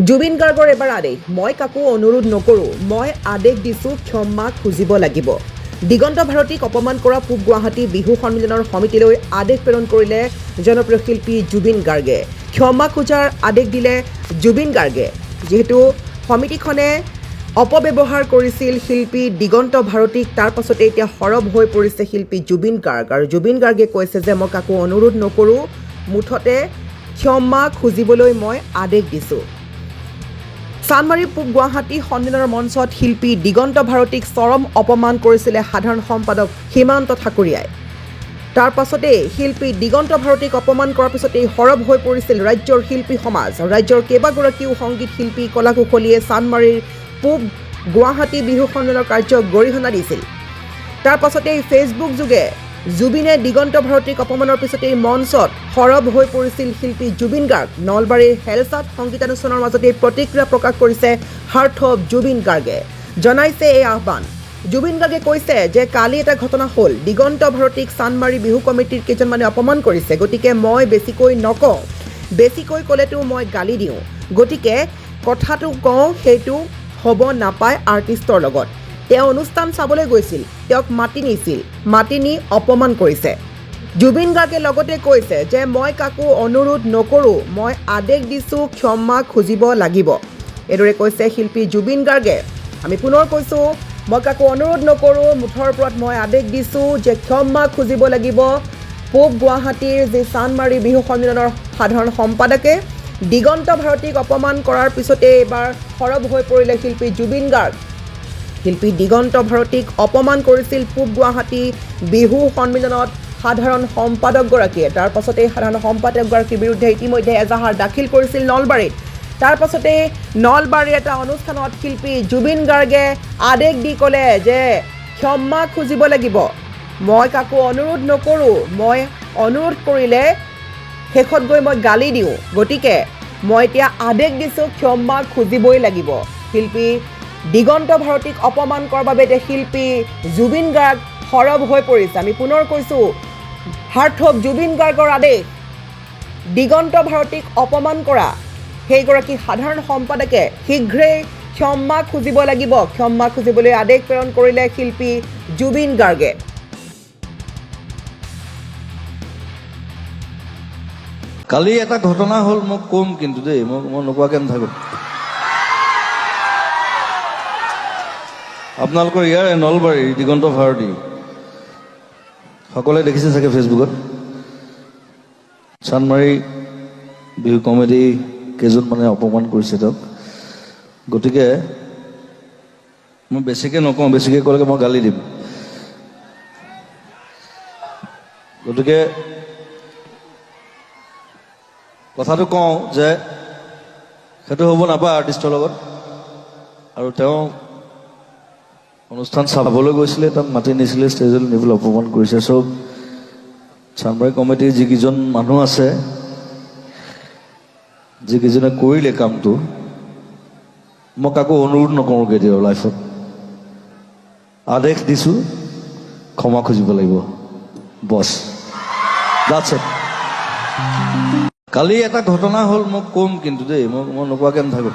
জুবিন গাৰ্গৰ এবাৰ আদেশ। মই কাকো অনুৰোধ নকৰোঁ। মই আদেশ দিছোঁ ক্ষমা খুজিব লাগিব। দিগন্ত ভাৰতীক অপমান কৰা পূব গুৱাহাটী বিহু সন্মিলনৰ সমিতিলৈ আদেশ প্ৰেৰণ কৰিলে জনপ্ৰিয় শিল্পী জুবিন গাৰ্গে। ক্ষমা খোজাৰ আদেশ দিলে জুবিন গাৰ্গে। যিহেতু সমিতিখনে অপব্যৱহাৰ কৰিছিল শিল্পী দিগন্ত ভাৰতীক তাৰ পাছতে এতিয়া সৰব হৈ পৰিছে শিল্পী জুবিন গাৰ্গ। আৰু জুবিন গাৰ্গে কৈছে যে মই কাকো অনুৰোধ নকৰোঁ। মুঠতে ক্ষমা খুজিবলৈ মই আদেশ দিছোঁ। চানমাৰী পূব গুৱাহাটী সন্মিলনৰ মঞ্চত শিল্পী দিগন্ত ভাৰতীক চৰম অপমান কৰিছিলে সাধাৰণ সম্পাদক সীমান্ত ঠাকুৰীয়াই তাৰ পাছতেই শিল্পী দিগন্ত ভাৰতীক অপমান কৰাৰ পিছতেই সৰব হৈ পৰিছিল ৰাজ্যৰ শিল্পী সমাজ। ৰাজ্যৰ কেইবাগৰাকীও সংগীত শিল্পী কলা কুশলীয়ে চানমাৰীৰ পূব গুৱাহাটী বিহু সন্মিলনৰ কাৰ্যক গৰিহণা দিছিল। তাৰ পাছতেই ফেচবুক যোগে জুবিনে দিগন্ত ভাৰতীক অপমানৰ পিছতেই মঞ্চত সৰব হৈ পৰিছিল শিল্পী জুবিন গাৰ্গ। নলবাৰীৰ হেলচাত সংগীতানুষ্ঠানৰ মাজতেই প্ৰতিক্ৰিয়া প্ৰকাশ কৰিছে হাৰ্থ অফ জুবিন গাৰ্গে। জনাইছে এই আহ্বান। জুবিন গাৰ্গে কৈছে যে কালি এটা ঘটনা হ'ল। দিগন্ত ভাৰতীক চানমাৰী বিহু কমিটিৰ কেইজনমানে অপমান কৰিছে। গতিকে মই বেছিকৈ নকওঁ। বেছিকৈ ক'লেতো মই গালি দিওঁ। গতিকে কথাটো কওঁ সেইটো হ'ব নাপায় আৰ্টিষ্টৰ লগত। তেওঁ অনুষ্ঠান চাবলৈ গৈছিল। তেওঁক মাতি নিছিল। মাতি নি অপমান কৰিছে। জুবিন গাৰ্গে লগতে কৈছে যে মই কাকো অনুৰোধ নকৰোঁ। মই আদেশ দিছোঁ ক্ষমা খুজিব লাগিব। এইদৰে কৈছে শিল্পী জুবিন গাৰ্গে। আমি পুনৰ কৈছোঁ মই কাকো অনুৰোধ নকৰোঁ। মুঠৰ ওপৰত মই আদেশ দিছোঁ যে ক্ষমা খুজিব লাগিব। পূব গুৱাহাটীৰ যি চানমাৰী বিহু সন্মিলনৰ সাধাৰণ সম্পাদকে দিগন্ত ভাৰতীক অপমান কৰাৰ পিছতে এইবাৰ সৰব হৈ পৰিলে শিল্পী জুবিন গাৰ্গ। শিল্পী দিগন্ত ভাৰতীক অপমান কৰিছিল পূব গুৱাহাটী বিহু সন্মিলনত সাধাৰণ সম্পাদকগৰাকীয়ে। তাৰ পাছতেই সাধাৰণ সম্পাদকগৰাকীৰ বিৰুদ্ধে ইতিমধ্যে এজাহাৰ দাখিল কৰিছিল নলবাৰীত। তাৰ পাছতেই নলবাৰীৰ এটা অনুষ্ঠানত শিল্পী জুবিন গাৰ্গে আদেশ দি ক'লে যে ক্ষমা খুজিব লাগিব। মই কাকো অনুৰোধ নকৰোঁ। মই অনুৰোধ কৰিলে শেষত গৈ মই গালি দিওঁ। গতিকে মই এতিয়া আদেশ দিছোঁ ক্ষমা খুজিবই লাগিব। শিল্পী দিগন্ত ভাৰতীক অপমান কৰাৰ বাবে এতিয়া শিল্পী জুবিন গাৰ্গ সৰব হৈ পৰিছে। আমি পুনৰ কৈছোঁ অফ জুবিন গাৰ্গৰ আদেশ। দিগন্ত ভাৰতীক অপমান কৰা। সেইগৰাকী সাধাৰণ সম্পাদকে শীঘ্ৰেই ক্ষমা খুজিব লাগিব। ক্ষমা খুজিবলৈ আদেশ প্ৰেৰণ কৰিলে শিল্পী জুবিন গাৰ্গে। কালি এটা ঘটনা হ'ল মই ক'ম কিন্তু দেই মই মই নোকোৱাকৈ নাথাকোঁ। আপোনালোকৰ ইয়াৰে নলবাৰীৰ দিগন্ত ভাৰতী। সকলোৱে দেখিছে চাগে ফেচবুকত? চানমাৰী বিহু কমেডি কেইজনমানে অপমান কৰিছে তেওঁক। গতিকে মই বেছিকৈ নকওঁ বেছিকৈ ক'লেকে মই গালি দিম। গতিকে কথাটো কওঁ যে সেইটো হ'ব নাপায় আৰ্টিষ্টৰ লগত। আৰু তেওঁ অনুষ্ঠান চাবলৈ গৈছিলে তাক মাতি নিছিলে ষ্টেজলৈ নি পেলাই অপমান কৰিছে। চব চানমাৰী কমিটিৰ যিকেইজন মানুহ আছে, যিকেইজনে কৰিলে কামটো মই কাকো অনুৰোধ নকৰোঁ কেতিয়াও লাইফত। আদেশ দিছোঁ, ক্ষমা খুজিব লাগিব, বছ। দাটছ কালি এটা ঘটনা হ'ল, মই ক'ম কিন্তু দেই, মই মই নোকোৱাকৈ নাথাকোঁ।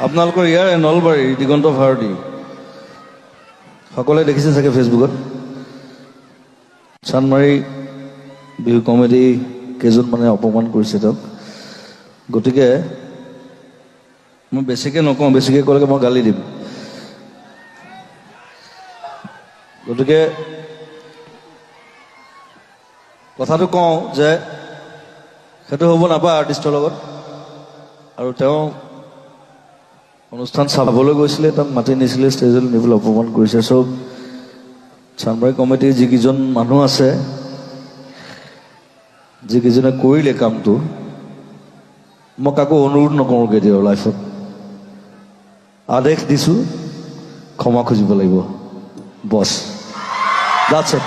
আপোনালোকৰ ইয়াৰে নলবাৰীৰ দিগন্ত ভাৰতী। সকলোৱে দেখিছে চাগে ফেচবুকত? চানমাৰী বিহু কমেডি কেইজনমানে অপমান কৰিছে তেওঁক। গতিকে মই বেছিকৈ নকওঁ বেছিকৈ ক'লেকে মই গালি দিম। গতিকে কথাটো কওঁ যে সেইটো হ'ব নাপায় আৰ্টিষ্টৰ লগত। আৰু তেওঁ অনুষ্ঠান চাবলৈ গৈছিলে তাক মাতি নিছিলে, ষ্টেজলৈ নি পেলাই অপমান কৰিছে। চব চানমাৰী কমিটিৰ যিকেইজন মানুহ আছে, যিকেইজনে কৰিলে কামটো, মই কাকো অনুৰোধ নকৰোঁ কেতিয়াও লাইফত। আদেশ দিছোঁ, ক্ষমা খুজিব লাগিব। বছ দাটছ ইট।